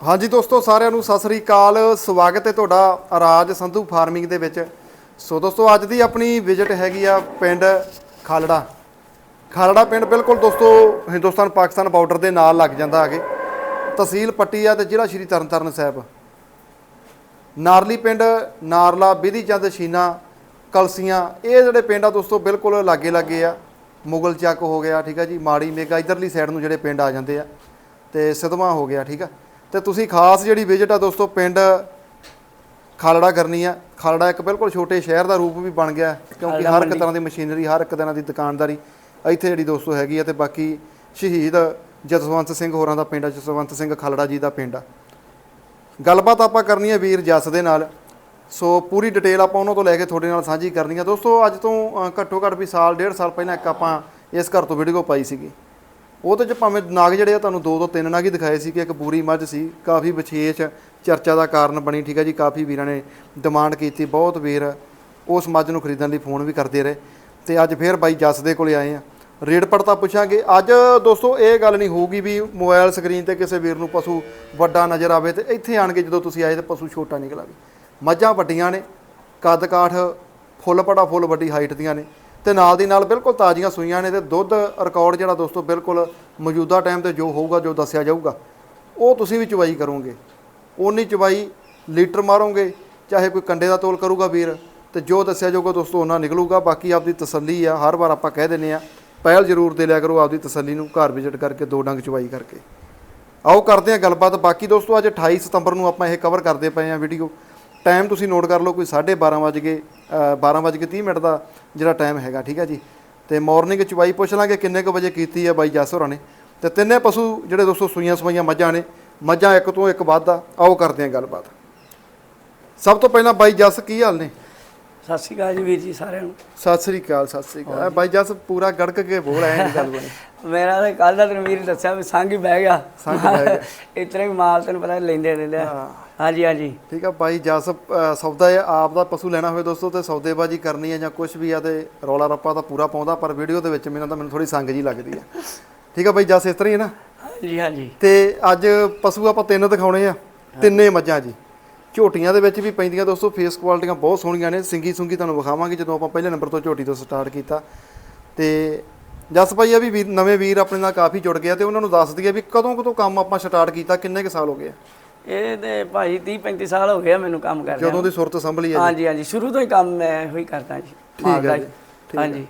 ਹਾਂਜੀ ਦੋਸਤੋ, ਸਾਰਿਆਂ ਨੂੰ ਸਤਿ ਸ੍ਰੀ ਅਕਾਲ। ਸਵਾਗਤ ਹੈ ਤੁਹਾਡਾ ਰਾਜ ਸੰਧੂ ਫਾਰਮਿੰਗ ਦੇ ਵਿੱਚ। ਸੋ ਦੋਸਤੋ, ਅੱਜ ਦੀ ਆਪਣੀ ਵਿਜ਼ਿਟ ਹੈਗੀ ਆ ਪਿੰਡ ਖਾਲੜਾ। ਖਾਲੜਾ ਪਿੰਡ ਬਿਲਕੁਲ ਦੋਸਤੋ, ਹਿੰਦੁਸਤਾਨ ਪਾਕਿਸਤਾਨ ਬਾਰਡਰ ਦੇ ਨਾਲ ਲੱਗ ਜਾਂਦਾ ਆਗੇ ਤਹਿਸੀਲ ਪੱਟੀ ਆ ਤੇ ਜ਼ਿਲ੍ਹਾ ਸ਼੍ਰੀ ਤਰਨਤਾਰਨ ਸਾਹਿਬ। ਨਾਰਲੀ ਪਿੰਡ, ਨਾਰਲਾ, ਬਿਧੀ ਚੰਦ, ਸ਼ੀਨਾ, ਕਲਸੀਆਂ, ਇਹ ਜਿਹੜੇ ਪਿੰਡ ਆ ਦੋਸਤੋ, ਬਿਲਕੁਲ ਲਾਗੇ ਲਾਗੇ ਆ। ਮੁਗਲ ਚੱਕ ਹੋ ਗਿਆ, ਠੀਕ ਆ ਜੀ, ਮਾੜੀ ਮੇਗਾ, ਇਧਰਲੀ ਸਾਈਡ ਨੂੰ ਜਿਹੜੇ ਪਿੰਡ ਆ ਜਾਂਦੇ ਆ। ਤੇ ਸਿਧਵਾ ਹੋ ਗਿਆ, ਠੀਕ ਆ। ਤੇ ਤੁਸੀਂ ਖਾਸ ਜਿਹੜੀ ਵਿਜ਼ਿਟ ਆ ਦੋਸਤੋ ਪਿੰਡ ਖਾਲੜਾ ਕਰਨੀ ਆ। ਖਾਲੜਾ ਇੱਕ ਬਿਲਕੁਲ ਛੋਟੇ ਸ਼ਹਿਰ ਦਾ ਰੂਪ ਵੀ ਬਣ ਗਿਆ ਕਿਉਂਕਿ ਹਰ ਇੱਕ ਤਰ੍ਹਾਂ ਦੀ ਮਸ਼ੀਨਰੀ ਹਰ ਇੱਕ ਤਰ੍ਹਾਂ ਦੀ ਦੁਕਾਨਦਾਰੀ ਇੱਥੇ ਜਿਹੜੀ ਦੋਸਤੋ ਹੈਗੀ ਆ ਤੇ ਬਾਕੀ ਸ਼ਹੀਦ ਜਸਵੰਤ ਸਿੰਘ ਹੋਰਾਂ ਦਾ ਪਿੰਡ ਆ ਜਸਵੰਤ ਸਿੰਘ ਖਾਲੜਾ ਜੀ ਦਾ ਪਿੰਡ ਆ। ਗੱਲਬਾਤ ਆਪਾਂ ਕਰਨੀ ਹੈ ਵੀਰ ਜੱਸ ਦੇ ਨਾਲ। ਸੋ ਪੂਰੀ ਡਿਟੇਲ ਆਪਾਂ ਉਹਨਾਂ ਤੋਂ ਲੈ ਕੇ ਤੁਹਾਡੇ ਨਾਲ ਸਾਂਝੀ ਕਰਨੀ ਹੈ ਦੋਸਤੋ ਅੱਜ ਤੋਂ ਘੱਟੋ ਘੱਟ ਵੀ ਸਾਲ ਡੇਢ ਸਾਲ ਪਹਿਲਾਂ ਇੱਕ ਆਪਾਂ ਇਸ ਘਰ ਤੋਂ ਵੀਡੀਓ ਪਾਈ ਸੀਗੀ। ਉਹਦੇ ਚ ਭਾਵੇਂ ਨਾਗ ਜਿਹੜੇ ਆ, ਤੁਹਾਨੂੰ ਦੋ ਤੋਂ ਤਿੰਨ ਨਾਗ ਹੀ ਦਿਖਾਏ ਸੀ ਕਿ ਇੱਕ ਪੂਰੀ ਮੱਝ ਸੀ, ਕਾਫੀ ਵਿਸ਼ੇਸ਼ ਚਰਚਾ ਦਾ ਕਾਰਨ ਬਣੀ, ਠੀਕ ਹੈ ਜੀ, ਕਾਫੀ ਵੀਰਾਂ ਨੇ ਡਿਮਾਂਡ ਕੀਤੀ, ਬਹੁਤ ਵੀਰ ਉਸ ਮੱਝ ਨੂੰ ਖਰੀਦਣ ਲਈ ਫੋਨ ਵੀ ਕਰਦੇ ਰਹੇ। ਤੇ ਅੱਜ ਫੇਰ ਬਾਈ ਜੱਸ ਦੇ ਕੋਲੇ ਆਏ ਆ। ਰੇਟ ਪੜਤਾ ਪੁੱਛਾਂਗੇ, ਅੱਜ ਦੋਸਤੋ ਇਹ ਗੱਲ ਨਹੀਂ ਹੋਊਗੀ ਵੀ ਮੋਬਾਈਲ ਸਕਰੀਨ ਤੇ ਕਿਸੇ ਵੀਰ ਨੂੰ ਪਸ਼ੂ ਵੱਡਾ ਨਜ਼ਰ ਆਵੇ ਤੇ ਇੱਥੇ ਆਣ ਕੇ ਜਦੋਂ ਤੁਸੀਂ ਆਏ ਤੇ ਪਸ਼ੂ ਛੋਟਾ ਨਿਕਲ ਆਵੇ। ਮੱਝਾਂ ਵੱਡੀਆਂ ਨੇ ਕੱਦ ਕਾਠ ਫੁੱਲ ਪੜਾ ਫੁੱਲ ਵੱਡੀ ਹਾਈਟ ਦੀਆਂ ਨੇ। ਤੇ ਨਾਲ ਦੀ ਨਾਲ ਬਿਲਕੁਲ ਤਾਜ਼ੀਆਂ ਸੂਈਆਂ ਨੇ ਤੇ ਦੁੱਧ ਰਿਕਾਰਡ ਜਿਹੜਾ ਦੋਸਤੋ ਬਿਲਕੁਲ ਮੌਜੂਦਾ ਟਾਈਮ ਤੇ ਜੋ ਹੋਊਗਾ, ਜੋ ਦੱਸਿਆ ਜਾਊਗਾ, ਉਹ ਤੁਸੀਂ ਵੀ ਚਵਾਈ ਕਰੋਗੇ। ਓਨੀ ਚਵਾਈ ਲੀਟਰ ਮਾਰੋਗੇ, ਚਾਹੇ ਕੋਈ ਕੰਡੇ ਦਾ ਤੋਲ ਕਰੂਗਾ ਵੀਰ, ਤੇ ਜੋ ਦੱਸਿਆ ਜਾਊਗਾ ਦੋਸਤੋ ਉਹਨਾਂ ਨਿਕਲੂਗਾ। ਬਾਕੀ ਆਪਦੀ ਤਸੱਲੀ ਆ, ਹਰ ਵਾਰ ਆਪਾਂ ਕਹਿ ਦਿੰਨੇ ਆ, ਪਹਿਲ ਜ਼ਰੂਰ ਦੇ ਲਿਆ ਕਰੋ ਆਪਦੀ ਤਸੱਲੀ ਨੂੰ, ਘਰ ਵਿਜ਼ਿਟ ਕਰਕੇ ਦੋ ਡੰਗ ਚਵਾਈ ਕਰਕੇ। ਆਓ ਕਰਦੇ ਆ ਗੱਲਬਾਤ। ਬਾਕੀ ਦੋਸਤੋ ਅੱਜ 28 ਸਤੰਬਰ ਨੂੰ ਆਪਾਂ ਇਹ ਕਵਰ ਕਰਦੇ ਪਏ ਆ ਵੀਡੀਓ ਟਾਈਮ ਤੁਸੀਂ ਨੋਟ ਕਰ ਲਓ ਕੋਈ 12:30 ਵਜੇ ਗਏ 12 ਵਜੇ ਕੇ 30 ਮਿੰਟ ਦਾ ਜਿਹੜਾ ਟਾਈਮ ਹੈਗਾ, ਠੀਕ ਹੈ ਜੀ? ਤੇ ਮਾਰਨਿੰਗ ਚਵਾਈ ਪੁੱਛ ਲਾਂਗੇ ਕਿੰਨੇ ਕੁ ਵਜੇ ਕੀਤੀ ਹੈ ਬਾਈ ਜੱਸ ਹੋਰਾਂ ਨੇ ਤੇ ਤਿੰਨੇ ਪਸ਼ੂ ਜਿਹੜੇ ਦੋਸਤੋ ਸੂਈਆਂ ਸਵਾਈਆਂ ਮੱਝਾਂ ਨੇ, ਮੱਝਾਂ ਇੱਕ ਤੋਂ ਇੱਕ ਵੱਧ ਆ ਆਓ ਕਰਦੇ ਹਾਂ ਗੱਲਬਾਤ। ਸਭ ਤੋਂ ਪਹਿਲਾਂ ਬਾਈ ਜਸ ਕੀ ਹਾਲ ਨੇ? ਸਤਿ ਸ਼੍ਰੀ ਅਕਾਲ ਜੀ ਵੀਰ ਜੀ ਸਾਰਿਆਂ ਨੂੰ। ਸਤਿ ਸ੍ਰੀ ਅਕਾਲ ਸਤਿ ਸ੍ਰੀ ਅਕਾਲ। ਬਾਈ ਜੱਸ ਪੂਰਾ ਗੜਕ ਕੇ ਬੋਲ ਆਇਆ ਨਹੀਂ ਗੱਲ ਬਣੀ ਮੇਰਾ ਤਾਂ ਕੱਲ ਦਾ ਤੈਨੂੰ ਵੀਰ ਦੱਸਿਆ ਵੀ ਸੰਗ ਹੀ ਬਹਿ ਗਿਆ। ਸੰਗ ਬਹਿ ਗਿਆ। ਇਤਨਾ ਹੀ ਮਾਲ ਤੈਨੂੰ ਪਤਾ ਲੈਂਦੇ ਰਹਿੰਦੇ ਆ। ਹਾਂਜੀ ਹਾਂਜੀ। ਠੀਕ ਆ ਬਾਈ ਜਸ ਸੌਦਾ ਆਪ ਦਾ ਪਸ਼ੂ ਲੈਣਾ ਹੋਵੇ ਦੋਸਤੋ ਤੇ ਸੌਦੇਬਾਜੀ ਕਰਨੀ ਹੈ ਜਾਂ ਕੁਝ ਵੀ ਆ ਤੇ ਰੌਲਾ ਰੱਪਾ ਤਾਂ ਪੂਰਾ ਪਾਉਂਦਾ ਪਰ ਵੀਡੀਓ ਦੇ ਵਿੱਚ ਮੈਨੂੰ ਤਾਂ ਮੈਨੂੰ ਥੋੜੀ ਸੰਗ ਜੀ ਲੱਗਦੀ ਆ। ਠੀਕ ਆ ਬਾਈ ਜਸ ਇਸ ਤਰ੍ਹਾਂ ਹੀ ਹੈ ਨਾ? ਹਾਂਜੀ ਹਾਂਜੀ। ਤੇ ਅੱਜ ਪਸ਼ੂ ਆਪਾਂ ਤਿੰਨ ਦਿਖਾਉਣੇ ਆ। ਤਿੰਨੇ ਮੱਝਾਂ ਜੀ। ਝੋਟੀਆਂ ਦੇ ਵਿੱਚ ਵੀ ਪੈਂਦੀਆਂ ਦੋਸਤੋ ਫੇਸ ਕੁਆਲਿਟੀਆਂ ਬਹੁਤ ਸੋਹਣੀਆਂ ਨੇ। ਸਿੰਗੀ ਸੁੰਗੀ ਤੁਹਾਨੂੰ ਵਿਖਾਵਾਂਗੇ ਜਦੋਂ ਆਪਾਂ ਪਹਿਲੇ ਨੰਬਰ ਤੋਂ ਝੋਟੀ ਤੋਂ ਸਟਾਰਟ ਕੀਤਾ। ਤੇ ਜਸ ਭਾਈ ਆ ਵੀ ਨਵੇਂ ਵੀਰ ਆਪਣੇ ਨਾਲ ਕਾਫੀ ਜੁੜ ਗਿਆ ਤੇ ਉਹਨਾਂ ਨੂੰ ਦੱਸ ਦਈਏ ਵੀ ਕਦੋਂ ਕਦੋਂ ਕੰਮ ਆਪਾਂ ਸਟਾਰਟ ਕੀਤਾ ਕਿੰਨੇ ਕੁ ਸਾਲ ਹੋ ਗਏ ਇਹ ਤੇ ਭਾਈ 30 35 ਸਾਲ ਹੋ ਗਏ ਮੈਨੂੰ ਕੰਮ ਕਰਦਿਆਂ ਜਦੋਂ ਦੀ ਸੁਰਤ ਸੰਭਲੀ ਆ ਹਾਂਜੀ ਹਾਂਜੀ ਸ਼ੁਰੂ ਤੋਂ ਹੀ ਕੰਮ ਮੈਂ ਇਹੋ ਹੀ ਕਰਦਾ ਜੀ। ਠੀਕ ਹੈ ਹੀ। ਹੈ। ਹਾਂਜੀ।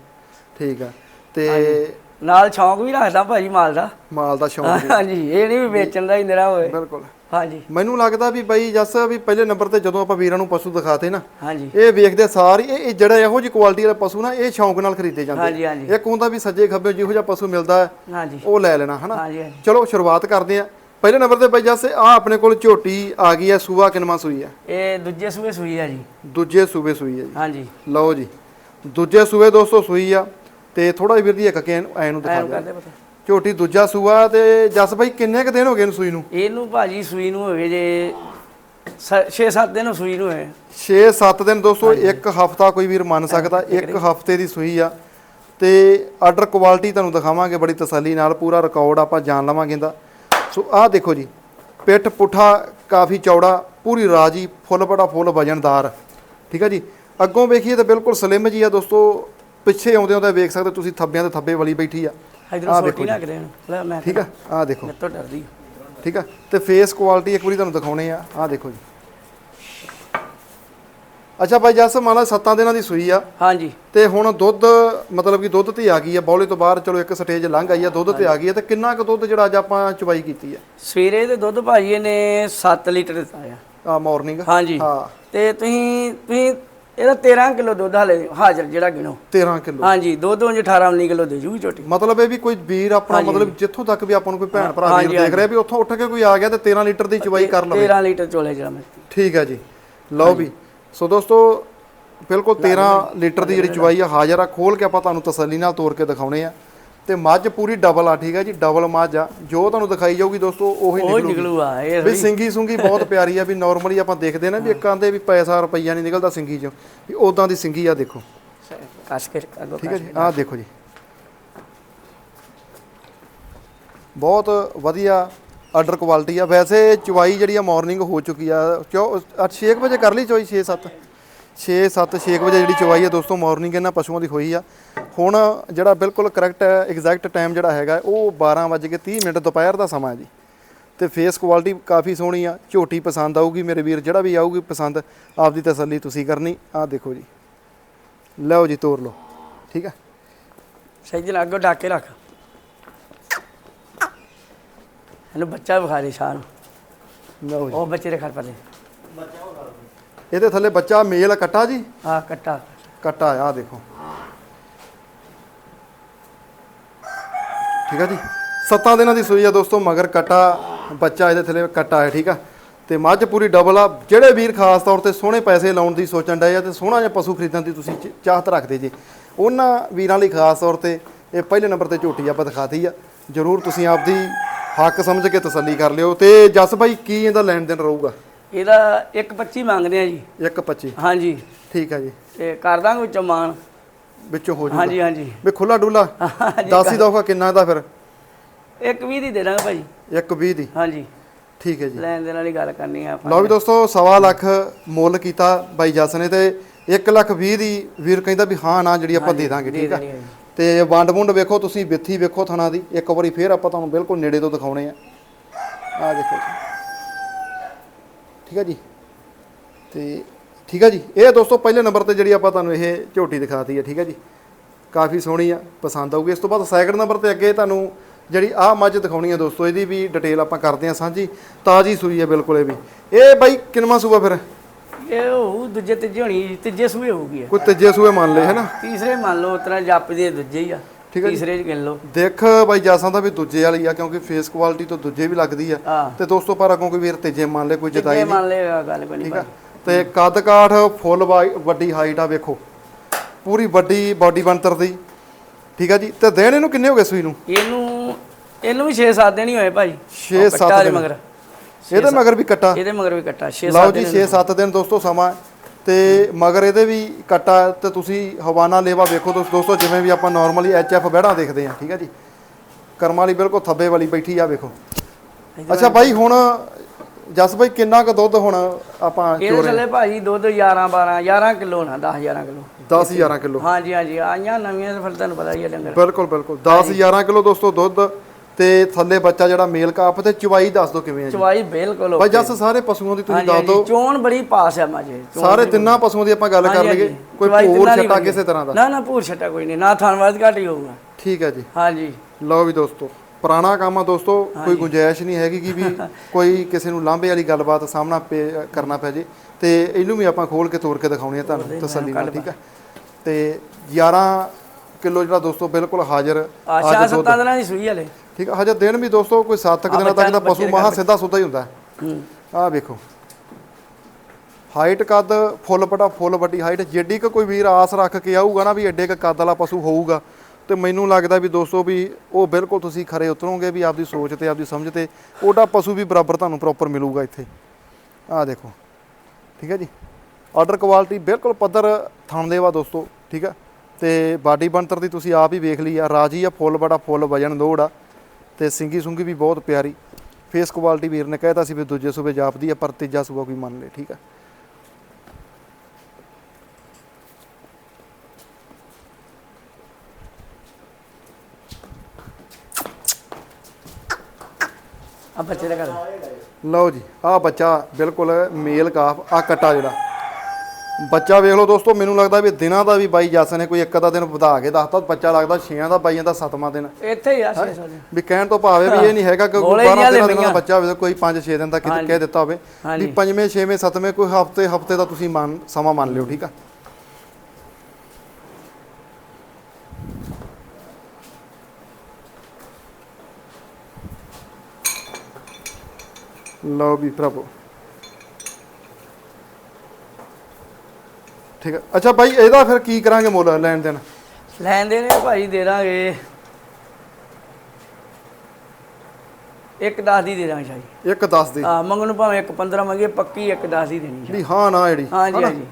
ਠੀਕ ਆ। ਤੇ ਨਾਲ ਸ਼ੌਂਕ ਵੀ ਰੱਖਦਾ ਭਾਈ ਮਾਲ ਦਾ। ਮਾਲ ਦਾ ਸ਼ੌਂਕ ਹਾਂਜੀ ਇਹ ਨਹੀਂ ਵੀ ਵੇਚਣ ਦਾ ਹੀ ਨਿਰਾ ਹੋਏ। ਬਿਲਕੁਲ। ਹਾਂਜੀ। ਮੈਨੂੰ ਲੱਗਦਾ ਵੀ ਬਾਈ ਜੱਸ ਵੀ ਪਹਿਲੇ ਨੰਬਰ ਤੇ ਜਦੋਂ ਆਪਾਂ ਵੀਰਾਂ ਨੂੰ ਪਸ਼ੂ ਦਿਖਾਤੇ ਨਾ ਹਾਂਜੀ। ਇਹ ਵੇਖਦੇ ਸਾਰ ਹੀ ਇਹ ਜਿਹੜਾ ਇਹੋ ਜਿਹੀ ਕੁਆਲਿਟੀ ਵਾਲਾ ਪਸ਼ੂ ਨਾ ਇਹ ਸ਼ੌਂਕ ਨਾਲ ਖਰੀਦੇ ਜਾਂਦੇ ਹਾਂਜੀ ਹਾਂਜੀ। ਇੱਕ ਹੁੰਦਾ ਵੀ ਸੱਜੇ ਖੱਬੇ ਜਿਹੋ ਜਿਹਾ ਪਸ਼ੂ ਮਿਲਦਾ ਹੈ, ਹਾਂਜੀ। ਉਹ ਲੈ ਲੈਣਾ ਹਨਾ? ਹਾਂਜੀ ਹਾਂਜੀ। ਚਲੋ ਸ਼ੁਰੂਆਤ ਕਰਦੇ ਆ ਪਹਿਲੇ ਨੰਬਰ ਤੇ ਬਾਈ ਜੱਸ ਆ ਆਪਣੇ ਕੋਲ ਝੋਟੀ ਆ ਗਈ ਹੈ ਸੂਆ ਕਿਨਮਾ ਸੂਈ ਹੈ? ਇਹ ਦੂਜੇ ਸੂਏ ਸੂਈ ਆ ਜੀ। ਦੂਜੇ ਸੂਬੇ ਸੂਈ ਹੈ ਜੀ। ਹਾਂਜੀ। ਲਓ ਜੀ। ਦੂਜੇ ਸੂਬੇ ਦੋਸਤੋ ਸੂਈ ਆ ਤੇ ਥੋੜਾ ਜਿਹਾ ਵੀਰ ਦੀ ਇੱਕ ਕੇ ਐ ਨੂੰ ਦਿਖਾ ਐਨੂੰ ਦਿਓ। ਕਰਦੇ ਪਤਾ। ਝੋਟੀ ਦੂਜਾ ਸੂਆ ਤੇ ਜੱਸ ਬਾਈ ਕਿੰਨੇ ਕ ਦਿਨ ਹੋ ਗਏ ਇਹਨੂੰ ਸੂਈ ਨੂੰ? ਇਹਨੂੰ ਭਾਜੀ ਸੂਈ ਨੂੰ ਹੋਵੇ ਜੇ 6-7 ਦਿਨ ਸੂਈ ਨੂੰ ਹੋਏ 6-7 ਦਿਨ ਦੋਸਤੋ ਇੱਕ ਹਫਤਾ ਕੋਈ ਵੀਰ ਮੰਨ ਸਕਦਾ ਇੱਕ ਹਫ਼ਤੇ ਦੀ ਸੂਈ ਆ। ਤੇ ਆਰਡਰ ਕੁਆਲਿਟੀ ਤੁਹਾਨੂੰ ਦਿਖਾਵਾਂਗੇ ਬੜੀ ਤਸੱਲੀ ਨਾਲ ਪੂਰਾ ਰਿਕਾਰਡ ਆਪਾਂ ਜਾਣ ਲਵਾਂਗੇ ਇਹਦਾ। ਸੋ ਆਹ ਦੇਖੋ ਜੀ ਪਿੱਠ ਪੁੱਠਾ ਕਾਫੀ ਚੌੜਾ ਪੂਰੀ ਰਾਜੀ ਫੁੱਲ ਬੜਾ ਫੁੱਲ ਵਜਨਦਾਰ। ਠੀਕ ਆ ਜੀ? ਅੱਗੋਂ ਵੇਖੀਏ ਤਾਂ ਬਿਲਕੁਲ ਸਲਿਮ ਜੀ ਆ ਦੋਸਤੋ ਪਿੱਛੇ ਆਉਂਦੇ ਆਉਂਦੇ ਵੇਖ ਸਕਦੇ ਤੁਸੀਂ ਥੱਬਿਆਂ ਤੇ ਥੱਬੇ ਵਾਲੀ ਬੈਠੀ ਆ। ਇਧਰੋਂ ਸੋਟੀ ਨਾ ਕਰੇ ਲੈ ਮੈਂ ਠੀਕ ਆ? ਆਹ ਦੇਖੋ। ਮੇਰੇ ਤੋਂ ਡਰਦੀ ਠੀਕ ਆ? ਤੇ ਫੇਸ ਕੁਆਲਿਟੀ ਇੱਕ ਵਾਰੀ ਤੁਹਾਨੂੰ ਦਿਖਾਉਣੇ ਆ। ਆਹ ਦੇਖੋ ਜੀ। ਅੱਛਾ ਭਾਈ ਜੱਸ ਮੰਨ ਲਾ 7 ਦਿਨਾਂ ਦੀ ਸੂਈ ਆ। ਹਾਂਜੀ। ਤੇ ਹੁਣ ਦੁੱਧ ਮਤਲਬ ਕਿ ਦੁੱਧ ਤੇ ਆ ਗਈ ਆ। ਬੌਲੇ ਤੋਂ ਬਾਹਰ ਚਲੋ ਇੱਕ ਸਟੇਜ ਲੰਘ ਆਈ ਆ। ਦੁੱਧ ਤੇ ਆ ਗਈ ਆ। ਤੇ ਕਿੰਨਾ ਕੁ ਦੁੱਧ ਜਿਹੜਾ ਅੱਜ ਆਪਾਂ ਚਵਾਈ ਕੀਤੀ ਆ? ਸਵੇਰੇ ਦੇ ਦੁੱਧ ਭਾਜੀ ਇਹਨੇ 7 ਲੀਟਰ ਦਿੱਤਾ ਆ। ਆ। ਮਾਰਨਿੰਗ ਹਾਂਜੀ। ਹਾਂ। ਤੇ ਤੁਸੀਂ ਤੁਸੀਂ ਇਹਦਾ 13 ਕਿਲੋ ਦੁੱਧ ਹਾਲੇ ਹਾਜ਼ਰ ਜਿਹੜਾ ਗਿਣੋ। 13 ਕਿਲੋ। ਹਾਂਜੀ ਦੁੱਧ ਉਂਝ 18 19 ਕਿਲੋ ਦੇ ਜੂਗੀ ਝੋਟੀ। ਮਤਲਬ ਇਹ ਵੀ ਕੋਈ ਵੀਰ ਆਪਣਾ ਮਤਲਬ ਜਿੱਥੋਂ ਤੱਕ ਵੀ ਆਪਾਂ ਨੂੰ ਕੋਈ ਭੈਣ ਭਰਾ ਵੀਰ ਦੇਖ ਰਿਹਾ ਵੀ ਉੱਥੋਂ ਉੱਠ ਕੇ ਕੋਈ ਆ ਗਿਆ ਤੇ 13 ਲੀਟਰ ਦੀ ਚਵਾਈ ਕਰ ਲਵੇ। 13 ਲੀਟਰ ਚੋਲੇ ਜਿਹੜਾ ਮੈਂ। ਠੀਕ ਹੈ ਜੀ। ਲਓ ਵੀ ਸੋ ਦੋਸਤੋ ਬਿਲਕੁਲ 13 ਲੀਟਰ ਦੀ ਜਿਹੜੀ ਚਵਾਈ ਆ ਹਾਜ਼ਰ ਆ। ਖੋਲ ਕੇ ਆਪਾਂ ਤੁਹਾਨੂੰ ਤਸੱਲੀ ਨਾਲ ਤੋੜ ਕੇ ਦਿਖਾਉਣੇ ਆ। ਤੇ ਮੱਝ ਪੂਰੀ ਡਬਲ ਆ ਠੀਕ ਹੈ ਜੀ? ਡਬਲ ਮੱਝ ਆ। ਜੋ ਤੁਹਾਨੂੰ ਦਿਖਾਈ ਜਾਊਗੀ ਦੋਸਤੋ ਉਹੀ ਉਹ ਨਿਕਲੂਗੀ। ਨਿਕਲੂ ਆ ਇਹ ਵੀ ਸਿੰਗੀ ਸੁੰਗੀ ਬਹੁਤ ਪਿਆਰੀ ਆ ਵੀ ਨਾਰਮਲੀ ਆਪਾਂ ਦੇਖਦੇ ਨਾ ਵੀ ਇੱਕ ਆਂਦੇ ਵੀ ਪੈਸਾ ਰੁਪਈਆ ਨਹੀਂ ਨਿਕਲਦਾ ਸਿੰਗੀ ਚੋਂ। ਵੀ ਉਦਾਂ ਦੀ ਸਿੰਗੀ ਆ ਦੇਖੋ। ਕਸ ਕੇ ਅੱਗੋਂ ਠੀਕ ਹੈ ਜੀ? ਆਹ ਦੇਖੋ ਜੀ। ਬਹੁਤ ਵਧੀਆ ਆਰਡਰ ਕੁਆਲਿਟੀ ਆ। ਵੈਸੇ ਚੁਵਾਈ ਜਿਹੜੀ ਆ ਮਾਰਨਿੰਗ ਹੋ ਚੁੱਕੀ ਆ। 6 ਵਜੇ ਕਰ ਲਈ ਚੁਵਾਈ 6 7 6 7 6 ਵਜੇ ਜਿਹੜੀ ਚੁਵਾਈ ਆ ਦੋਸਤੋ ਮਾਰਨਿੰਗ ਇਹਨਾਂ ਪਸ਼ੂਆਂ ਦੀ ਹੋਈ ਆ। ਹੁਣ ਜਿਹੜਾ ਬਿਲਕੁਲ ਕਰੈਕਟ ਐਗਜ਼ੈਕਟ ਟਾਈਮ ਜਿਹੜਾ ਹੈਗਾ ਉਹ 12 ਵਜੇ ਕੇ 30 ਮਿੰਟ ਦੁਪਹਿਰ ਦਾ ਸਮਾਂ ਹੈ ਜੀ। ਤੇ ਫੇਸ ਕੁਆਲਿਟੀ ਕਾਫੀ ਸੋਹਣੀ ਆ ਝੋਟੀ ਪਸੰਦ ਆਊਗੀ ਮੇਰੇ ਵੀਰ ਜਿਹੜਾ ਵੀ ਆਊਗੀ ਪਸੰਦ ਆਪਦੀ ਤਸੱਲੀ ਤੁਸੀਂ ਕਰਨੀ। ਆਹ ਦੇਖੋ ਜੀ। ਲਓ ਜੀ ਤੋਰ ਲਓ। ਠੀਕ ਆ? ਸੈਜਨ ਅੱਗੋਂ ਢੱਕ ਕੇ ਰੱਖ। ਇਹਨੂੰ ਬੱਚਾ ਵਿਖਾ ਦੇ ਸ਼ਾਨ। ਲਓ ਜੀ। ਉਹ ਬੱਚੇ ਦੇ ਖੜ ਪਲੇ ਇਹਦੇ ਥੱਲੇ ਬੱਚਾ ਮੇਲ ਕੱਟਾ ਜੀ? ਆ ਕੱਟਾ। ਕੱਟਾ ਆ ਦੇਖੋ। ਠੀਕ ਆ ਜੀ? ਸੱਤਾਂ ਦਿਨਾਂ ਦੀ ਸੂਈ ਆ ਦੋਸਤੋ ਮਗਰ ਕੱਟਾ ਬੱਚਾ ਇਹਦੇ ਥੱਲੇ ਕੱਟਾ ਹੈ ਠੀਕ ਆ? ਤੇ ਮੱਝ ਪੂਰੀ ਡਬਲ ਆ। ਜਿਹੜੇ ਵੀਰ ਖਾਸ ਤੌਰ ਤੇ ਸੋਹਣੇ ਪੈਸੇ ਲਾਉਣ ਦੀ ਸੋਚਣ ਡਏ ਆ ਤੇ ਸੋਹਣਾ ਜਿਹਾ ਪਸ਼ੂ ਖਰੀਦਣ ਦੀ ਤੁਸੀਂ ਚਾਹਤ ਰੱਖਦੇ ਜੀ। ਉਹਨਾਂ ਵੀਰਾਂ ਲਈ ਖਾਸ ਤੌਰ ਤੇ ਇਹ ਪਹਿਲੇ ਨੰਬਰ ਤੇ ਝੋਟੀ ਆਪਾਂ ਦਿਖਾਤੀ ਆ। ਜਰੂਰ ਤੁਸੀਂ ਆਪਦੀ ਹੱਕ ਸਮਝ ਕੇ ਤਸੱਲੀ ਕਰ ਲਿਓ। ਤੇ ਜਸ ਭਾਈ ਕੀ ਇਹਦਾ ਲੈਣ ਦੇਣ ਰਹੂਗਾ? ਇਹਦਾ 1.25 ਮੰਗਦੇ ਆ ਜੀ। 1.25 ਹਾਂਜੀ। ਠੀਕ ਆ ਜੀ। ਤੇ ਕਰ ਦਾਂਗੇ ਵਿੱਚੋਂ ਮਾਨ ਵਿੱਚੋਂ ਹੋ ਜੂਗਾ ਹਾਂਜੀ ਹਾਂਜੀ। ਵੀ ਖੁੱਲਾ ਡੁੱਲਾ ਹਾਂਜੀ, ਦੱਸ ਹੀ ਦੋਗਾ ਕਿੰਨਾ ਦਾ ਫਿਰ? ਇੱਕ 20 ਦੀ ਦੇ ਦਾਂਗੇ ਭਾਈ। 120 ਦੀ। ਹਾਂਜੀ। ਠੀਕ ਹੈ ਜੀ। ਲੈਣ ਦੇ ਨਾਲ ਹੀ ਗੱਲ ਕਰਨੀ ਆ ਆਪਾਂ। ਲਓ ਵੀ ਦੋਸਤੋ ਸਵਾ ਲੱਖ ਮੁੱਲ ਕੀਤਾ ਬਾਈ ਜੱਸ ਨੇ ਤੇ 1 ਲੱਖ 20 ਦੀ ਵੀਰ ਕਹਿੰਦਾ ਵੀ ਹਾਂ ਨਾ ਜਿਹੜੀ ਆਪਾਂ ਦੇ ਦਾਂਗੇ ਠੀਕ ਆ? ਦੇਣੀ ਹੈ ਜੀ। ਤੇ ਵੰਡ ਵੁੰਡ ਵੇਖੋ ਤੁਸੀਂ ਵਿੱਥੀ ਵੇਖੋ ਥਣਾ ਦੀ। ਇੱਕ ਵਾਰੀ ਫੇਰ ਆਪਾਂ ਤੁਹਾਨੂੰ ਬਿਲਕੁਲ ਨੇੜੇ ਤੋਂ ਦਿਖਾਉਣੇ ਆ। ਆ ਦੇਖੋ ਜੀ। ਠੀਕ ਆ ਜੀ। ਤੇ ਠੀਕ ਆ ਜੀ? ਇਹ ਦੋਸਤੋ ਪਹਿਲੇ ਨੰਬਰ ਤੇ ਜਿਹੜੀ ਆਪਾਂ ਤੁਹਾਨੂੰ ਇਹ ਝੋਟੀ ਦਿਖਾਤੀ ਹੈ ਠੀਕ ਆ ਜੀ? ਕਾਫੀ ਸੋਹਣੀ ਆ ਪਸੰਦ ਆਊਗੀ। ਇਸ ਤੋਂ ਬਾਅਦ ਸੈਕਿੰਡ ਨੰਬਰ ਤੇ ਅੱਗੇ ਤੁਹਾਨੂੰ ਜਿਹੜੀ ਆਹ ਮੱਝ ਦਿਖਾਉਣੀ ਆ ਦੋਸਤੋ ਇਹਦੀ ਵੀ ਡਿਟੇਲ ਆਪਾਂ ਕਰਦੇ ਆ ਸਾਂਝੀ। ਤਾਜੀ ਸੂਈ ਹੈ ਬਿਲਕੁਲ ਇਹ ਵੀ। ਇਹ ਬਾਈ ਕਿੰਨਵਾਂ ਸੂਆ ਫਿਰ? ਇਹ ਹੋਊ ਦੂਜੇ ਤੀਜੇ ਹੋਣੀ ਤੀਜੇ ਸੂਏ ਹੋਊਗੀ। ਕੋਈ ਤੀਜੇ ਸੂਏ ਮੰਨ ਲਏ ਹੈ ਨਾ ਤੀਸਰੇ ਮੰਨ ਲਓ ਉਤਰਾ ਜੱਪ ਦੇ ਦੂਜੇ ਹੀ ਆ। ਠੀਕ ਹੈ। ਤੀਸਰੇ ਚ ਗਿਣ ਲਓ। ਦੇਖ ਬਾਈ ਜਾਸਾਂ ਦਾ ਵੀ ਦੂਜੇ ਵਾਲੀ ਆ ਕਿਉਂਕਿ ਫੇਸ ਕੁਆਲਿਟੀ ਤੋਂ ਦੂਜੇ ਵੀ ਲੱਗਦੀ ਆ। ਹਾਂ। ਤੇ ਦੋਸਤੋ ਪਰ ਅੱਗੋਂ ਕੋਈ ਵੀਰ ਤੀਜੇ ਮੰਨ ਲੈ ਕੋਈ ਜਤਾਈ ਨਹੀਂ ਮੰਨ ਲਏਗਾ ਗੱਲ ਨਹੀਂ ਠੀਕ ਆ। ਤੇ ਕੱਦ ਕਾਠ ਫੁੱਲ ਵੱਡੀ ਹਾਈਟ ਆ ਵੇਖੋ। ਪੂਰੀ ਵੱਡੀ ਬਾਡੀ ਬਣਤਰ ਦੀ। ਠੀਕ ਆ ਜੀ? ਤੇ ਦੇਣ ਇਹਨੂੰ ਕਿੰਨੇ ਹੋ ਗਏ ਸੂਈ ਨੂੰ? ਇਹਨੂੰ ਇਹਨੂੰ ਵੀ 6-7 ਦਿਨ ਹੀ ਹੋਏ ਭਾਈ। ਛੇ ਉਹ ਸੱਤ ਕੱਟਾ ਦੇ ਦਿਨ। ਮਗਰ ਇਹਦੇ ਮਗਰ ਵੀ ਕੱਟਾ। ਇਹਦੇ ਮਗਰ ਵੀ ਕੱਟਾ। 6-7 ਲਓ ਜੀ ਦਿਨ 6-7 ਦਿਨ ਦੋਸਤੋ ਸਮਾਂ। ਤੇ ਮਗਰ ਇਹਦੇ ਵੀ ਕੱਟਾ। ਤੇ ਤੁਸੀਂ ਹਵਾਨਾ ਲੇਵਾ ਵੇਖੋ ਦੋਸ- ਦੋਸਤੋ ਜਿਵੇਂ ਵੀ ਆਪਾਂ ਨਾਰਮਲੀ ਐਚਐਫ ਬਹਿੜਾ ਦੇਖਦੇ ਆ ਠੀਕ ਆ ਜੀ? ਕਰਮਾਂ ਵਾਲੀ ਬਿਲਕੁਲ ਥੱਬੇ ਵਾਲੀ ਬੈਠੀ ਆ ਵੇਖੋ। ਅੱਛਾ ਬਾਈ ਹੁਣ ਜਸ ਬਾਈ ਕਿੰਨਾ ਕੁ ਦੁੱਧ ਹੁਣ ਆਪਾਂ ਇਹਦੇ ਚੋਰੇ? ਥੱਲੇ ਭਾਜੀ ਦੁੱਧ 11 12 11 ਕਿਲੋ ਨਾ 10 11 ਕਿਲੋ। 10 11 ਕਿਲੋ। ਹਾਂਜੀ ਹਾਂਜੀ ਆਈਆਂ ਨਵੀਆਂ ਤਾਂ ਫਿਰ ਤੁਹਾਨੂੰ ਪਤਾ ਹੀ ਹੈ ਡੰਗਰ। ਬਿਲਕੁਲ ਬਿਲਕੁਲ। 10 11 ਕਿਲੋ ਦੋਸਤੋ ਦੁੱਧ ਤੇ ਥੱਲੇ ਬੱਚਾ ਜਿਹੜਾ ਮੇਲ ਕਾਪ ਤੇ ਚਵਾਈ ਦੱਸ ਦਿਓ ਕਿਵੇਂ ਆ ਜੀ। ਚਵਾਈ ਬਿਲਕੁਲ ਬਾਈ ਜਸ ਸਾਰੇ ਪਸ਼ੂਆਂ ਦੀ ਤੁਸੀਂ ਹਾਂਜੀ ਦੱਸ ਹਾਂਜੀ ਦਿਓ ਚੋਣ ਬੜੀ ਪਾਸ ਹੈ ਮਾਜੇ ਸਾਰੇ ਤਿੰਨਾਂ ਪਸ਼ੂਆਂ ਦੀ ਆਪਾਂ ਗੱਲ ਕਰ ਲਈਏ ਕੋਈ ਭੂਰ ਛੱਟਾ ਕਿਸੇ ਤਰ੍ਹਾਂ ਦਾ। ਨਾ ਨਾ ਭੂਰ ਛੱਟਾ ਕੋਈ ਨਹੀਂ ਨਾ ਥਾਨਵਾਦ ਘੱਟ ਹੀ ਹੋਊਗਾ। ਠੀਕ ਹੈ ਜੀ। ਹਾਂਜੀ। ਲਓ ਵੀ ਦੋਸਤੋ। ਪੁਰਾਣਾ ਕੰਮ ਆ ਦੋਸਤੋ ਕੋਈ ਗੁੰਜਾਇਸ਼ ਨਹੀਂ ਹੈਗੀ ਕਿ ਵੀ ਕੋਈ ਕਿਸੇ ਨੂੰ ਲਾਂਭੇ ਵਾਲੀ ਗੱਲਬਾਤ ਸਾਹਮਣਾ ਕਰਨਾ ਪੈ ਜੇ। ਤੇ ਇਹਨੂੰ ਵੀ ਆਪਾਂ ਖੋਲ ਕੇ ਤੋੜ ਕੇ ਦਿਖਾਉਣੀ ਆ ਤੁਹਾਨੂੰ ਤਸੱਲੀ ਨਾਲ ਠੀਕ ਹੈ ਤੇ 11 ਕਿਲੋ ਜਿਹੜਾ ਦੋਸਤੋ ਬਿਲਕੁਲ ਹਾਜ਼ਰ ਆਸ਼ਾ ਸੱਤਾਂ ਦਿਨਾਂ ਦੀ ਸੂਈ ਹਲੇ ਠੀਕ ਹੈ ਹਜੇ ਦਿਨ ਵੀ ਦੋਸਤੋ ਕੋਈ 7 ਦਿਨਾਂ ਤੱਕ ਦਾ ਪਸ਼ੂ ਮਹਾ ਸਿੱਧਾ ਸੁੱਧਾ ਹੀ ਹੁੰਦਾ। ਹੈ। ਹੂੰ ਆਹ ਵੇਖੋ। ਹਾਈਟ ਕੱਦ ਫੁੱਲ ਪਟਾ ਫੁੱਲ ਵੱਡੀ ਹਾਈਟ। ਜਿੱਡੀ ਕੋਈ ਵੀਰ ਆਸ ਰੱਖ ਕੇ ਆਊਗਾ ਨਾ ਵੀ ਐਡੇ ਕ ਕੱਦ ਵਾਲਾ ਪਸ਼ੂ ਹੋਊਗਾ ਤੇ ਮੈਨੂੰ ਲੱਗਦਾ ਵੀ ਦੋਸਤੋ ਵੀ ਉਹ ਬਿਲਕੁਲ ਤੁਸੀਂ ਖਰੇ ਉਤਰੋਗੇ ਵੀ ਆਪਦੀ ਸੋਚ ਤੇ, ਆਪਦੀ ਸਮਝ ਤੇ, ਉਹਦਾ ਪਸ਼ੂ ਵੀ ਬਰਾਬਰ ਤੁਹਾਨੂੰ ਪ੍ਰੋਪਰ ਮਿਲੂਗਾ ਇੱਥੇ। ਆਹ ਦੇਖੋ, ਠੀਕ ਹੈ ਜੀ? ਆਰਡਰ ਕੁਆਲਿਟੀ ਬਿਲਕੁਲ ਪੱਧਰ ਥਣ ਦੇਵਾ ਦੋਸਤੋ, ਠੀਕ ਹੈ? ਤੇ ਬਾਡੀ ਬਣਤਰ ਦੀ ਤੁਸੀਂ ਆਪ ਹੀ ਵੇਖ ਲਈ ਆ, ਰਾਜੀ ਆ, ਫੁੱਲ ਬੜਾ, ਫੁੱਲ ਵਜਨ ਲੋੜ ਆ, ਤੇ ਸਿੰਗੀ ਸੁੰਗੀ ਵੀ ਬਹੁਤ ਪਿਆਰੀ। ਫੇਸ ਕੁਆਲਿਟੀ ਵੀਰ ਨੇ ਕਹਿਤਾ ਸੀ ਵੀ ਦੂਜੇ ਸੂਬੇ ਜਾਪਦੀ ਆ, ਪਰ ਤੀਜਾ ਸੂਬਾ ਕੋਈ ਮੰਨ ਲੇ, ਠੀਕ ਆ ਬੱਚੇ ਦਾ ਕਰ ਲਓ ਜੀ ਆਹ ਬੱਚਾ ਬਿਲਕੁਲ ਮੇਲ ਕਾਫ ਆ ਕੱਟਾ ਜਿਹੜਾ। ਬੱਚਾ ਵੇਖ ਲਓ ਦੋਸਤੋ ਮੈਨੂੰ ਲੱਗਦਾ ਵੀ ਦਿਨਾਂ ਦਾ ਵੀ ਬਾਈ ਜੱਸ ਨੇ ਕੋਈ ਇੱਕ ਅੱਧਾ ਦਿਨ ਵਧਾ ਕੇ ਦੱਸਤਾ। ਬੱਚਾ ਲੱਗਦਾ 6 ਦਾ ਬਾਈਆਂ ਦਾ 7ਵਾਂ ਦਿਨ। ਇੱਥੇ ਹੀ ਆ ਛੇ ਸਾਡੇ ਵੀ ਕਹਿਣ ਤੋਂ ਭਾਵੇਂ ਵੀ ਇਹ ਨਹੀਂ ਹੈਗਾ ਕਿ ਕੋਈ ਬੋਲੇ 12 ਜਿਹਾ 13 ਦਿਨਾਂ ਦਾ। ਬੱਚਾ ਹੋਵੇ ਕੋਈ 5-6 ਦਿਨ ਦਾ ਕਿਤੇ ਕਹਿ ਦਿੱਤਾ ਹੋਵੇ। ਵੀ ਹਾਂਜੀ। ਪੰਜਵੇਂ ਛੇਵੇਂ ਸੱਤਵੇਂ ਕੋਈ ਹਫ਼ਤੇ ਹਫ਼ਤੇ ਦਾ ਤੁਸੀਂ ਮੰਨ ਸਮਾਂ ਮੰਨ ਲਿਓ ਠੀਕ ਆ? ਲਓ ਵੀ ਪ੍ਰਭੂ ਠੀਕ ਹੈ। ਅੱਛਾ ਬਾਈ ਇਹਦਾ ਫਿਰ ਕੀ ਕਰਾਂਗੇ ਮੁੱਲ ਲੈਣ ਦੇਣ? ਲੈਣ ਦੇ ਨੇ ਭਾਈ ਦੇ ਦਾਂਗੇ। ਇੱਕ 10 ਦੀ ਦੇ ਦਾਂਗੇ ਸ਼ਾਈ ਇੱਕ 10 ਦੀ? ਆ ਮੰਗਣ ਨੂੰ ਭਾਵੇਂ ਇੱਕ 15 ਮੰਗੇ ਪੱਕੀ ਇੱਕ 10 ਦੀ ਦੇਣੀ ਵੀ ਹਾਂ ਨਾ ਜਿਹੜੀ। ਹਨਾ? ਹਾਂਜੀ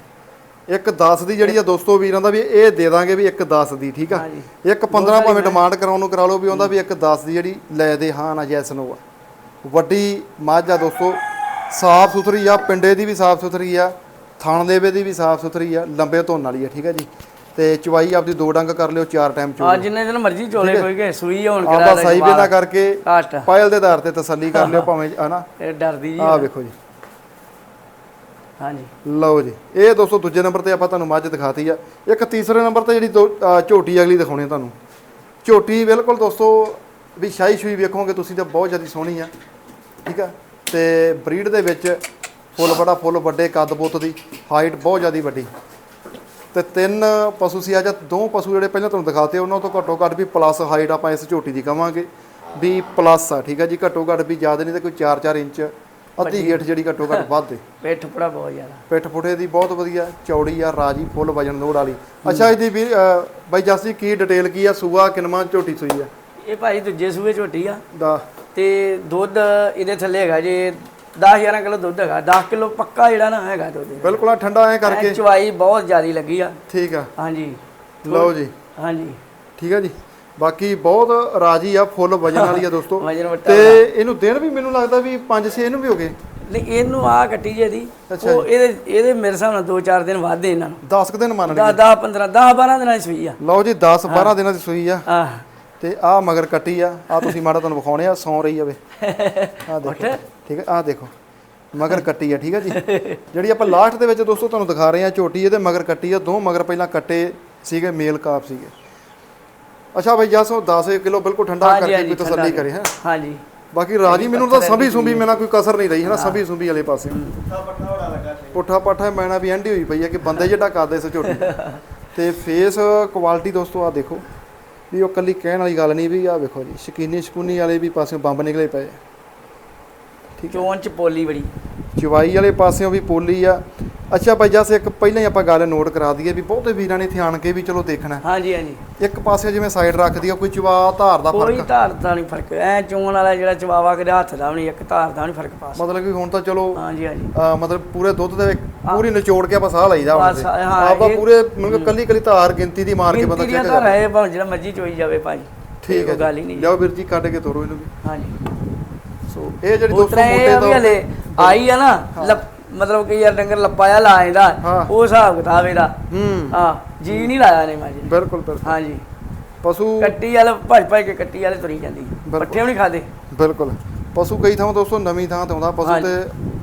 ਇੱਕ 10 ਦੀ ਜਿਹੜੀ ਆ ਦੋਸਤੋ ਵੀਰਾਂ ਦਾ ਵੀ ਇਹ ਦੇ ਦਾਂਗੇ ਵੀ ਇੱਕ 10 ਦੀ ਠੀਕ ਆ। ਇੱਕ 15 ਭਾਵੇਂ ਡਿਮਾਂਡ ਕਰਾਉਣ ਨੂੰ ਕਰਾ ਲਓ ਵੀ ਉਹਦਾ ਵੀ ਇੱਕ 10 ਦੀ ਜਿਹੜੀ ਲੈ ਦੇ ਹਾਂ ਨਾ ਜੈਸ ਨੋ ਆ। ਵੱਡੀ ਮੱਝ ਆ ਦੋਸਤੋ ਸਾਫ਼ ਸੁਥਰੀ ਆ ਪਿੰਡੇ ਦੀ ਵੀ ਸਾਫ਼ ਸੁਥਰੀ ਆ ਥਣ ਦੇਵੇ ਦੀ ਵੀ ਸਾਫ਼ ਸੁਥਰੀ ਆ ਲੰਬੇ ਧੋਣ ਵਾਲੀ ਆ ਠੀਕ ਹੈ ਜੀ। ਤੇ ਚਵਾਈ ਆਪਦੀ ਦੋ ਡੰਗ ਕਰ ਲਿਓ ਚਾਰ ਟਾਈਮ ਚੋ ਆ ਜਿੰਨੇ ਦਿਨ ਮਰਜ਼ੀ ਚੋਲੇ ਕੋਈ ਕੇ ਸੂਈ ਹੋਣ ਆਪਦਾ ਕਰਾ ਸਹੀ ਵੇਲਾ ਕਰਕੇ ਪਾਇਲ ਦੇ ਆਧਾਰ ਤੇ ਤਸੱਲੀ ਕਰ ਲਿਓ ਭਾਵੇਂ ਹਨਾ ਇਹ ਡਰਦੀ ਜੀ ਆਹ ਵੇਖੋ ਜੀ। ਹਾਂਜੀ। ਲਓ ਜੀ ਇਹ ਦੋਸਤੋ ਦੂਜੇ ਨੰਬਰ ਤੇ ਆਪਾਂ ਤੁਹਾਨੂੰ ਮੱਝ ਦਿਖਾਤੀ ਆ। ਇੱਕ ਤੀਸਰੇ ਨੰਬਰ ਤੇ ਜਿਹੜੀ ਝੋਟੀ ਅਗਲੀ ਦਿਖਾਉਣੀ ਆ ਤੁਹਾਨੂੰ। ਝੋਟੀ ਬਿਲਕੁਲ ਦੋਸਤੋ ਵੀ ਸ਼ਾਹੀ ਸ਼ੂਈ ਵੇਖੋਗੇ ਤੁਸੀਂ ਤਾਂ ਬਹੁਤ ਜ਼ਿਆਦਾ ਸੋਹਣੀ ਆ। ਠੀਕ ਆ? ਤੇ ਬਰੀਡ ਦੇ ਵਿੱਚ ਫੁੱਲ ਬੜਾ ਫੁੱਲ ਵੱਡੇ ਕੱਦ ਬੁੱਤ ਦੀ ਹਾਈਟ ਬਹੁਤ ਜ਼ਿਆਦਾ ਵੱਡੀ। ਤੇ ਤਿੰਨ ਪਸ਼ੂ ਸੀ ਅੱਜ ਦੋ ਪਸ਼ੂ ਜਿਹੜੇ ਪਹਿਲਾਂ ਤੁਹਾਨੂੰ ਦਿਖਾਤੇ ਉਹਨਾਂ ਤੋਂ ਘੱਟੋ ਘੱਟ ਵੀ ਪਲੱਸ ਹਾਈਟ ਆਪਾਂ ਇਸ ਝੋਟੀ ਦੀ ਕਵਾਂਗੇ। ਵੀ ਪਲੱਸ ਆ ਠੀਕ ਆ ਜੀ? ਘੱਟੋ ਘੱਟ ਵੀ ਜ਼ਿਆਦਾ ਨਹੀਂ ਤੇ ਕੋਈ 4-4 ਇੰਚ ਅੱਧੀ ਗੇਠ ਜਿਹੜੀ ਘੱਟੋ ਘੱਟ ਵੱਧ ਏ। ਪਿੱਠ ਪੜਾ ਬਹੁਤ ਜ਼ਿਆਦਾ। ਪਿੱਠ ਪੁੱਠੇ ਦੀ ਬਹੁਤ ਵਧੀਆ ਚੌੜੀ ਆ ਰਾਜੀ ਫੁੱਲ ਵਜਨ ਲੋੜ ਵਾਲੀ। ਅੱਛਾ ਇਹਦੀ ਵੀ ਬਾਈ ਜਸੀ ਕੀ ਡਿਟੇਲ ਕੀ ਆ? ਸੂਆ ਕਿਨਮਾ ਝੋਟੀ ਸੂਈ ਆ? ਇਹ ਭਾਈ ਦੂਜੇ ਸੂਏ ਝੋਟੀ ਆ। ਦਾ ਤੇ ਦੁੱਧ ਇਹਦੇ ਥੱਲੇ ਹੈਗਾ ਜੇ 10 11 ਕਿਲੋ ਦੁੱਧ ਹੈਗਾ 10 ਕਿਲੋ ਪੱਕਾ ਜਿਹੜਾ ਨਾ ਹੈਗਾ ਦੁੱਧ। ਬਿਲਕੁਲ ਆ ਠੰਡਾ ਐ ਕਰਕੇ। ਚਵਾਈ ਬਹੁਤ ਜ਼ਿਆਦੀ ਲੱਗੀ ਆ। ਠੀਕ ਆ। ਹਾਂਜੀ। ਲਓ ਜੀ। ਹਾਂਜੀ। ਠੀਕ ਆ ਜੀ। ਬਾਕੀ ਬਹੁਤ ਰਾਜੀ ਆ ਫੁੱਲ ਵਜਨ ਵਾਲੀ ਆ ਦੋਸਤੋ। ਤੇ ਇਹਨੂੰ ਦਿਨ ਵੀ ਮੈਨੂੰ ਲੱਗਦਾ ਵੀ 5-6 ਇਹਨੂੰ ਵੀ ਹੋ ਗਏ। ਨਹੀਂ ਇਹਨੂੰ ਆ ਕੱਟੀ ਜੇ ਦੀ ਉਹ ਇਹਦੇ ਇਹਦੇ ਮੇਰੇ ਹਿਸਾਬ ਨਾਲ 2-4 ਦਿਨ ਵਾਧੇ ਇਹਨਾਂ ਨੂੰ। 10 ਕੁ ਦਿਨ ਮੰਨ 10 10 15 10 12 ਦਿਨਾਂ ਦੀ ਸੂਈ ਆ। ਲਓ ਜੀ 10-12 ਦਿਨਾਂ ਦੀ ਸੂਈ ਆ। ਆਹ। ਤੇ ਆ ਮਗਰ ਕੱਟੀ ਆ ਆ ਤੁਸੀਂ ਮਾੜਾ ਤੁਹਾਨੂੰ ਵਿਖਾਉਣੇ ਆ ਸੌ ਰਹੀ ਆਵੇ ਆ ਦੇਖੋ ਠੀਕ ਹੈ ਆ ਦੇਖੋ ਮਗਰ ਕੱਟੀ ਆ ਠੀਕ ਹੈ ਜੀ। ਜਿਹੜੀ ਆਪਾਂ ਲਾਸਟ ਦੇ ਵਿੱਚ ਦੋਸਤੋ ਤੁਹਾਨੂੰ ਦਿਖਾ ਰਹੇ ਆ ਝੋਟੀ ਇਹਦੇ ਮਗਰ ਕੱਟੀ ਆ ਦੋ ਮਗਰ ਪਹਿਲਾਂ ਕੱਟੇ ਸੀਗੇ ਮੇਲ ਕਾਪ ਸੀਗੇ। ਅੱਛਾ ਭਾਈ ਜਸੋ 10 ਕਿਲੋ ਬਿਲਕੁਲ ਠੰਡਾ ਕਰਕੇ ਕੋਈ ਤਸੱਲੀ ਕਰੇ ਹੈ। ਹਾਂਜੀ। ਬਾਕੀ ਰਾਜੀ ਮੈਨੂੰ ਤਾਂ ਸਭੀ ਸੁੰਬੀ ਮੈਨਾਂ ਕੋਈ ਕਸਰ ਨਹੀਂ ਰਹੀ ਹੈ ਨਾ? ਸਭੀ ਸੁੰਬੀ ਵਾਲੇ ਪਾਸੇ। ਪੁੱਠਾ ਪਾਠਾ ਮੈਨਾਂ ਵੀ ਐਂਡੀ ਹੋਈ ਪਈ ਹੈ ਕਿ ਬੰਦੇ ਜਿਹੜਾ ਕਰਦੇ ਇਸ ਝੋਟੀ। ਤੇ ਫੇਸ ਕੁਆਲਿਟੀ ਦੋਸਤੋ ਆ ਦੇਖੋ। ਵੀ ਉਹ ਕੱਲੀ ਕਹਿਣ ਵਾਲੀ ਗੱਲ ਨਹੀਂ ਵੀ ਆ ਵੇਖੋ ਜੀ, ਸ਼ਕੀਨੀ ਸ਼ਕੂਨੀ ਵਾਲੇ ਵੀ ਪਾਸਿਓਂ ਬੰਬ ਨਿਕਲੇ ਪਏ ਚੋਣ ਚ ਪੋਲੀ ਬੜੀ। ਚਵਾਈ ਵਾਲੇ ਪਾਸਿਓਂ ਵੀ ਪੋਲੀ ਆ। ਅੱਛਾ ਭਾਈ ਜਸ ਇੱਕ ਪਹਿਲਾਂ ਹੀ ਆਪਾਂ ਗੱਲ ਨੋਟ ਕਰਾ ਦਈਏ ਵੀ ਬਹੁਤੇ ਵੀਰਾਂ ਨੇ ਇੱਥੇ ਆਣ ਕੇ ਵੀ ਚਲੋ ਦੇਖਣਾ। ਹਾਂਜੀ ਹਾਂਜੀ। ਇੱਕ ਪਾਸੇ ਜਿਵੇਂ ਸਾਈਡ ਰੱਖਦੀ ਆ ਕੋਈ ਚਵਾ ਧਾਰ ਦਾ ਕੋਈ ਫ਼ਰਕ। ਧਾਰ ਦਾ ਨਹੀਂ ਫ਼ਰਕ। ਐ ਚੋਣ ਵਾਲਾ ਜਿਹੜਾ ਚਵਾਵਾ ਕਿਹਦੇ ਹੱਥ ਦਾ ਵੀ ਨਹੀਂ ਇੱਕ ਧਾਰ ਦਾ ਨਹੀਂ ਫ਼ਰਕ ਪਾਸ। ਮਤਲਬ ਕਿ ਹੁਣ ਤਾਂ ਚਲੋ ਹਾਂਜੀ ਹਾਂਜੀ। ਅਹ ਮਤਲਬ ਪੂਰੇ ਦੁੱਧ ਦੇ ਵਿੱਚ ਪੂਰੀ ਨਿਚੋੜ ਕੇ ਆਪਾਂ ਸਾਹ ਲਈਦਾ ਹੁਣ ਬਸ, ਤੇ। ਹਾਂ, ਆਪਦਾ ਇਹ- ਪੂਰੇ ਮਤਲਬ ਕੱਲੀ ਕੱਲੀ ਧਾਰ ਗਿਣਤੀ ਦੀ ਮਾਰ ਕੇ ਬੰਦਾ ਚੈੱਕ ਧਾਰਾਂ ਇਹ ਭਾਵੇਂ ਜਿਹੜਾ ਮਰਜ਼ੀ ਚੋਈ ਜਾਵੇ ਭਾਈ। ਠੀਕ ਹੈ ਗੱਲ ਹੀ ਨਹੀਂ। ਲਿਆਓ ਵੀਰ ਜੀ ਕੱਢ ਕੇ ਤੋਰੋ ਇਹਨੂੰ ਵੀ। ਹਾਂਜੀ। ਸੋ ਇਹ ਜਿਹੜੀ ਦੋਸਤੋ ਮੋਟੇ ਤੋਂ ਹਲੇ ਆਈ ਆ ਨਾ ਮਤਲਬ ਕਿ ਯਾਰ ਡੰਗਰ ਲੱਪਾਇਆ ਲਾ ਇਹਦਾ ਹਾਂ। ਉਹ ਹਿਸਾਬ ਕਿਤਾਬ ਇਹਦਾ। ਹੂੰ। ਹਾਂ ਜੀ ਨਹੀਂ ਲਾਇਆ ਨੇ ਮਾਜੀ ਬਿਲਕੁਲ ਬਿਲਕੁਲ। ਹਾਂਜੀ ਪਸ਼ੂ ਕੱਟੀ ਵਾਲੇ ਭੱਜ ਭੱਜ ਕੇ ਕੱਟੀ ਵਾਲੇ ਤੁਰੀ ਜਾਂਦੀ। ਪੱਠੇ ਵੀ ਨਹੀਂ ਖਾਦੇ। ਬਿਲਕੁਲ। ਪਸ਼ੂ ਕਈ ਥਾਵਾਂ ਦੋਸਤੋ ਨਵੀਂ ਥਾਂ ਤੇ ਆਉਂਦਾ ਪਸ਼ੂ। ਤੇ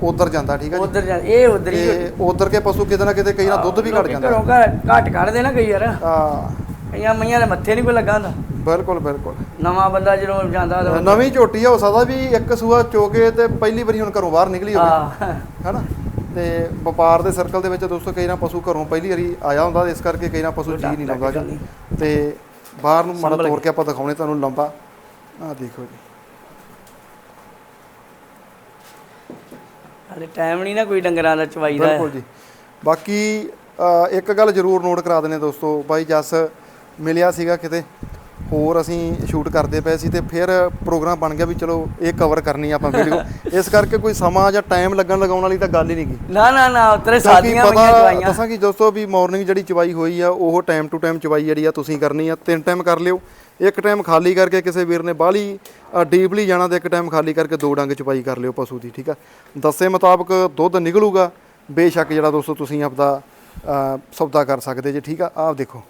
ਉਧਰ ਜਾਂਦਾ ਠੀਕ ਹੈ ਜੀ। ਉਧਰ ਜਾਂ ਇਹ ਉਧਰ ਹੀ ਉਧਰ ਕੇ ਪਸ਼ੂ ਕਿਤੇ ਨਾ ਕਿਤੇ ਕਈ ਨਾ ਦੁੱਧ ਵੀ ਘਟ ਜਾਂਦਾ। ਘਰੋਂ ਘੱਟ ਕੱਢਦੇ ਨਾ ਕਈ ਯਾਰ ਆ ਕਈਆਂ ਮਈਆਂ ਦੇ ਮੱਥੇ ਨਹੀਂ ਕੋਈ ਲੱਗਾ ਹੁੰਦਾ। ਬਿਲਕੁਲ ਬਿਲਕੁਲ। ਨਵਾਂ ਬੰਦਾ ਜਦੋਂ ਜਾਂਦਾ ਤਾਂ ਨਵੀਂ ਝੋਟੀ ਆ ਹੋ ਸਕਦਾ ਵੀ ਇੱਕ ਸੂਆ ਚੋਕੇ ਤੇ ਪਹਿਲੀ ਵਾਰੀ ਹੁਣ ਘਰੋਂ ਬਾਹਰ ਨਿਕਲੀ ਹੋਵੇ। ਹੈਨਾ? ਤੇ ਵਪਾਰ ਦੇ ਸਰਕਲ ਦੇ ਵਿੱਚ ਦੋਸਤੋ ਕਈ ਨਾ ਪਸ਼ੂ ਘਰੋਂ ਪਹਿਲੀ ਵਾਰੀ ਆਇਆ ਹੁੰਦਾ ਇਸ ਕਰਕੇ ਕਈ ਨਾ ਪਸ਼ੂ ਜੀ ਨਹੀਂ ਲਾਉਂਦਾ ਗਾ। ਤੇ ਬਾਹਰ ਨੂੰ ਮਾੜਾ ਤੋੜ ਕੇ ਆਪਾਂ ਦਿਖਾਉਣੇ ਤੁਹਾਨੂੰ ਲੰਬਾ। ਆਹ ਦੇਖੋ ਜੀ। ਹਲੇ ਟਾਈਮ ਨਹੀਂ ਨਾ ਕੋਈ ਡੰਗਰਾਂ ਦਾ ਚਵਾਈ ਦਾ। ਬਿਲਕੁਲ ਜੀ। ਬਾਕੀ ਇੱਕ ਗੱਲ ਜ਼ਰੂਰ ਨੋਟ ਕਰਾ ਦਿੰਦੇ ਦੋਸਤੋ ਬਾਈ ਜੱਸ ਮਿਲਿਆ ਸੀਗਾ ਕਿਤੇ ਹੋਰ ਅਸੀਂ ਸ਼ੂਟ ਕਰਦੇ ਪਏ ਸੀ ਤੇ ਫਿਰ ਪ੍ਰੋਗਰਾਮ ਬਣ ਗਿਆ ਵੀ ਚਲੋ ਇਹ ਕਵਰ ਕਰਨੀ ਆਪਾਂ ਵੀਡੀਓ ਇਸ ਕਰਕੇ ਕੋਈ ਸਮਾਂ ਜਾਂ ਟਾਈਮ ਲੱਗਣ ਲਗਾਉਣ ਵਾਲੀ ਤਾਂ ਗੱਲ ਹੀ ਨਹੀਂ ਗੀ। ਨਾ ਨਾ ਨਾ ਕਿਉਂਕਿ ਸਾਦੀਆਂ ਪਤਾ ਚਵਾਈਆਂ ਦੱਸਾਂ ਕਿ ਦੋਸਤੋ ਵੀ ਮਾਰਨਿੰਗ ਜਿਹੜੀ ਚਵਾਈ ਹੋਈ ਆ ਉਹ ਟਾਈਮ ਟੂ ਟਾਈਮ ਚਵਾਈ ਜਿਹੜੀ ਆ ਤੁਸੀਂ ਕਰਨੀ ਆ ਤਿੰਨ ਟਾਈਮ ਕਰ ਲਿਓ। ਇੱਕ ਟਾਈਮ ਖਾਲੀ ਕਰਕੇ ਕਿਸੇ ਵੀਰ ਨੇ ਬਾਹਲੀ ਡੀਪਲੀ ਜਾਣਾ ਤੇ ਇੱਕ ਟਾਈਮ ਖਾਲੀ ਕਰਕੇ ਦੋ ਡੰਗ ਚਵਾਈ ਕਰ ਲਿਓ ਪਸ਼ੂ ਦੀ ਠੀਕ ਆ? ਦੱਸੇ ਮੁਤਾਬਕ ਦੁੱਧ ਨਿਕਲੂਗਾ ਬੇਸ਼ੱਕ ਜਿਹੜਾ ਦੋਸਤੋ ਤੁਸੀਂ ਆਪਦਾ ਸੌਦਾ ਕਰ ਸਕਦੇ ਜੇ ਠੀਕ ਆ? ਆਹ ਦੇਖੋ।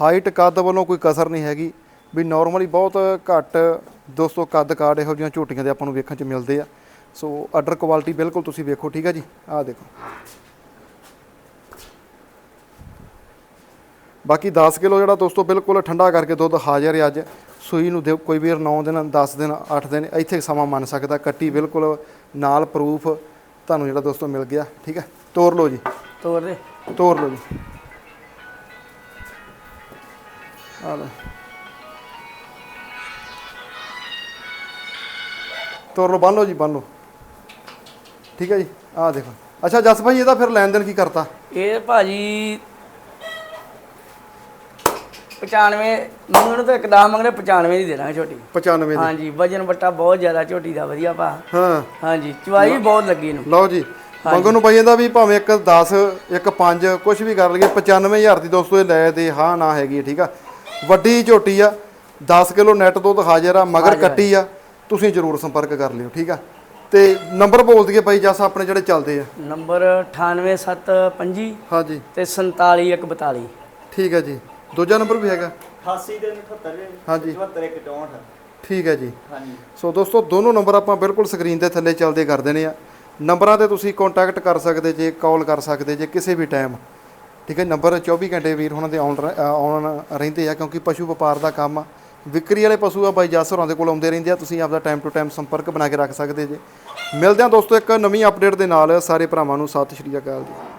ਹਾਈਟ ਕੱਦ ਵੱਲੋਂ ਕੋਈ ਕਸਰ ਨਹੀਂ ਹੈਗੀ। ਵੀ ਨਾਰਮਲੀ ਬਹੁਤ ਘੱਟ ਦੋਸਤੋ ਕੱਦ ਕਾੜ ਇਹੋ ਜਿਹੀਆਂ ਝੋਟੀਆਂ ਦੇ ਆਪਾਂ ਨੂੰ ਵੇਖਣ ਚ ਮਿਲਦੇ ਆ। ਸੋ ਆਰਡਰ ਕੁਆਲਿਟੀ ਬਿਲਕੁਲ ਤੁਸੀਂ ਵੇਖੋ ਠੀਕ ਆ ਜੀ? ਆਹ ਦੇਖੋ। ਬਾਕੀ 10 ਕਿਲੋ ਜਿਹੜਾ ਦੋਸਤੋ ਬਿਲਕੁਲ ਠੰਡਾ ਕਰਕੇ ਦੁੱਧ ਹਾਜ਼ਰ ਹੈ ਅੱਜ। ਸੂਈ ਨੂੰ ਕੋਈ ਵੀਰ 9 ਦਿਨ 10 ਦਿਨ 8 ਦਿਨ ਇੱਥੇ ਸਮਾਂ ਮੰਨ ਸਕਦਾ। ਕੱਟੀ ਬਿਲਕੁਲ ਨਾਲ ਪ੍ਰੂਫ ਤੁਹਾਨੂੰ ਜਿਹੜਾ ਦੋਸਤੋ ਮਿਲ ਗਿਆ ਠੀਕ ਹੈ ਤੋਰ ਲਓ ਜੀ। ਤੋਰ ਦੇ। ਤੋਰ ਲਓ ਜੀ। ਆ ਲਓ ਤੋਰ ਲਓ ਬੰਨ ਲਓ ਜੀ ਬੰਨ ਲਓ। ਠੀਕ ਹੈ ਜੀ? ਆਹ ਦੇਖੋ। ਅੱਛਾ ਜਸ ਭਾਈ ਇਹਦਾ ਫਿਰ ਲੈਣ ਦੇਣ ਕੀ ਕਰਤਾ? ਇਹ ਭਾਜੀ 95 ਮੰਗਣ ਤਾਂ ਇੱਕਦਮ ਮੰਗਣੇ 95 ਦੀ ਦੇਣਾ ਛੋਟੀ 95 ਦੀ। ਹਾਂਜੀ ਵਜਨ ਵੱਟਾ ਬਹੁਤ ਜ਼ਿਆਦਾ ਝੋਟੀ ਦਾ ਵਧੀਆ ਭਾ। ਹਾਂ। ਹਾਂਜੀ ਚਵਾਈ ਵੀ ਬਹੁਤ ਲੱਗੀ ਨੂੰ ਲਓ ਜੀ ਮੰਗਣ ਨੂੰ ਪਈ ਜਾਂਦਾ ਵੀ ਭਾਵੇਂ ਇੱਕ 10 ਇੱਕ 5 ਕੁਝ ਵੀ ਕਰ ਲਈਏ 95000 ਦੀ ਦੋਸਤੋ ਇਹ ਲੈ ਤੇ ਹਾਂ ਨਾ ਹੈਗੀ ਠੀਕ ਆ। ਵੱਡੀ ਝੋਟੀ ਆ 10 ਕਿਲੋ ਨੈਟ ਦੁੱਧ ਹਾਜ਼ਰ ਆ ਮਗਰ ਆ। ਕੱਟੀ ਆ ਤੁਸੀਂ ਜ਼ਰੂਰ ਸੰਪਰਕ ਕਰ ਲਿਓ ਠੀਕ ਆ? ਤੇ ਨੰਬਰ ਬੋਲ ਦਈਏ ਬਾਈ ਜਸ ਆਪਣੇ ਜਿਹੜੇ ਚੱਲਦੇ ਆ। ਨੰਬਰ 98725 ਹਾਂਜੀ। ਤੇ 47142 ਠੀਕ ਹੈ ਜੀ। ਦੂਜਾ ਨੰਬਰ ਵੀ ਹੈਗਾ। 88 ਦੇ 78 ਹਾਂਜੀ। 74 164 ਠੀਕ ਹੈ ਜੀ। ਹਾਂਜੀ। ਸੋ ਦੋਸਤੋ ਦੋਨੋਂ ਨੰਬਰ ਆਪਾਂ ਬਿਲਕੁਲ ਸਕਰੀਨ ਦੇ ਥੱਲੇ ਚੱਲਦੇ ਕਰ ਦੇਣੇ ਆ। ਨੰਬਰਾਂ ਤੇ ਤੁਸੀਂ ਕੰਟੈਕਟ ਕਰ ਸਕਦੇ ਜੇ ਕਾਲ ਕਰ ਸਕਦੇ ਜੇ ਕਿਸੇ ਵੀ ਟਾਈਮ ਠੀਕ ਹੈ, ਨੰਬਰ 24 ਘੰਟੇ ਵੀਰ ਉਹਨਾਂ ਦੇ ਆਉਣ ਰ- ਆਉਣ ਰਹਿੰਦੇ ਆ, ਕਿਉਂਕਿ ਪਸ਼ੂ ਵਪਾਰ ਦਾ ਕੰਮ ਆ। ਵਿਕਰੀ ਵਾਲੇ ਪਸ਼ੂ ਆ ਬਾਈ ਜਸ ਹੋਰਾਂ ਦੇ ਕੋਲ ਆਉਂਦੇ ਰਹਿੰਦੇ ਆ, ਤੁਸੀਂ ਆਪਦਾ ਟਾਈਮ ਟੂ ਟਾਈਮ ਸੰਪਰਕ ਬਣਾ ਕੇ ਰੱਖ ਸਕਦੇ ਜੇ। ਮਿਲਦੇ ਆ ਦੋਸਤੋ ਇੱਕ ਨਵੀਂ ਅਪਡੇਟ ਦੇ ਨਾਲ, ਸਾਰੇ ਭਰਾਵਾਂ ਨੂੰ ਸਤਿ ਸ਼੍ਰੀ ਅਕਾਲ ਜੀ।